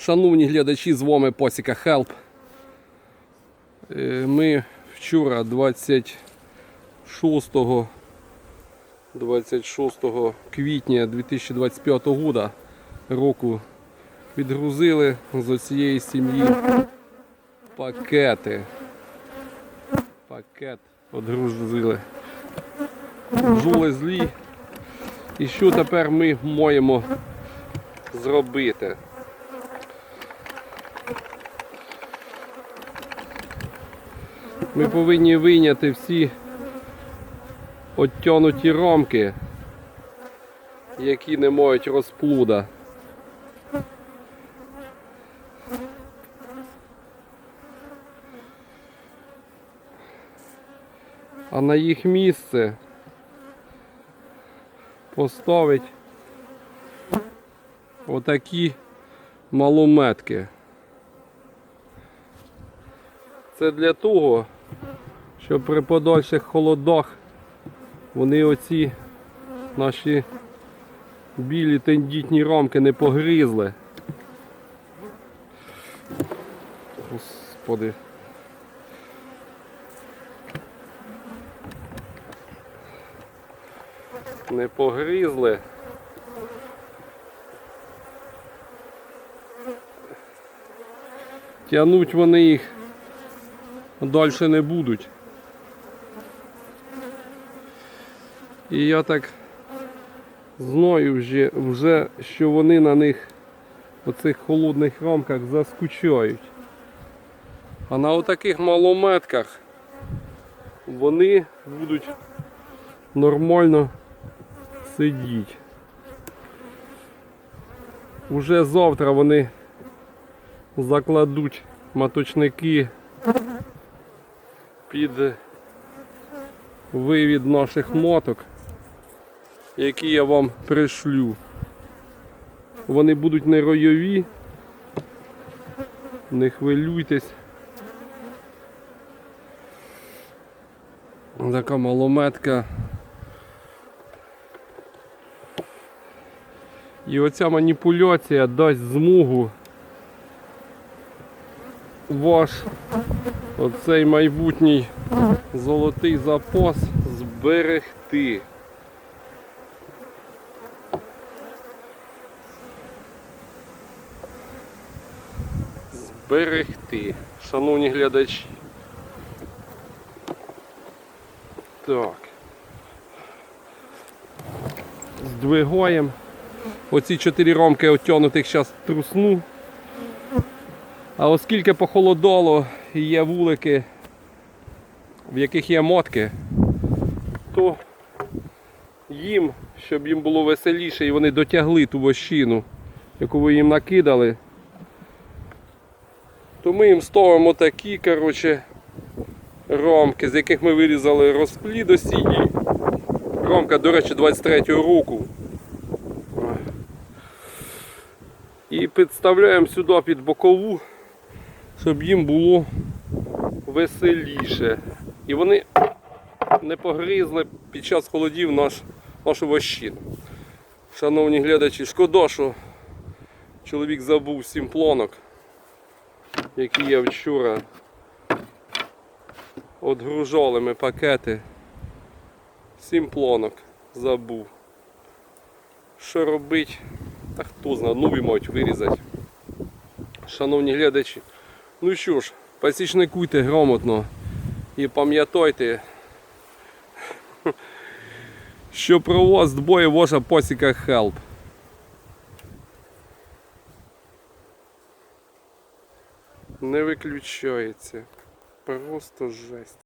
Шановні глядачі, з вами Посіка Хелп. Е, Ми вчора 26, 26 квітня 2025 года року відгрузили з цієї сім'ї пакети. Пакет відгрузили. Бджоли злі. І що тепер ми маємо зробити? Ми повинні вийняти всі оттянуті рамки, які не мають розплуда. А на їх місце поставить отакі малометки. Це для того, щоб при подальших холодах вони оці наші білі тендітні рамки не погризли. Господи. Не погризли. Тянуть вони їх далі не будуть. І я так знаю вже, вже що вони на них у цих холодних рамках заскучають. А на отаких малометках вони будуть нормально сидіти. Уже завтра вони закладуть маточники під вивід наших моток, які я вам пришлю. Вони будуть не ройові, не хвилюйтесь. Така малометка. І оця маніпуляція дасть змогу ваш оцей майбутній золотий запас зберегти. Зберегти, шановні глядачі. Так. Здвигаємо. Оці чотири ромки оттянутих зараз трусну. А оскільки похолодало і є вулики, в яких є мотки, то їм, щоб їм було веселіше і вони дотягли ту вощину, яку ви їм накидали, то ми їм ставимо такі коротше, рамки, з яких ми вирізали розплід осінній. Ромка, до речі, 23-го року. І підставляємо сюди під бокову, щоб їм було веселіше. І вони не погризли під час холодів наш, нашу вощину. Шановні глядачі, шкода, що чоловік забув сім плонок, які я вчора Отгружали ми пакети. Сім плонок забув. Що робить? Та хто знає, нові мають вирізати. Шановні глядачі. Ну що ж, посічникуйте грамотно і пам'ятайте, що про вас дбає ваша посіка Help. Не виключається. Просто жесть.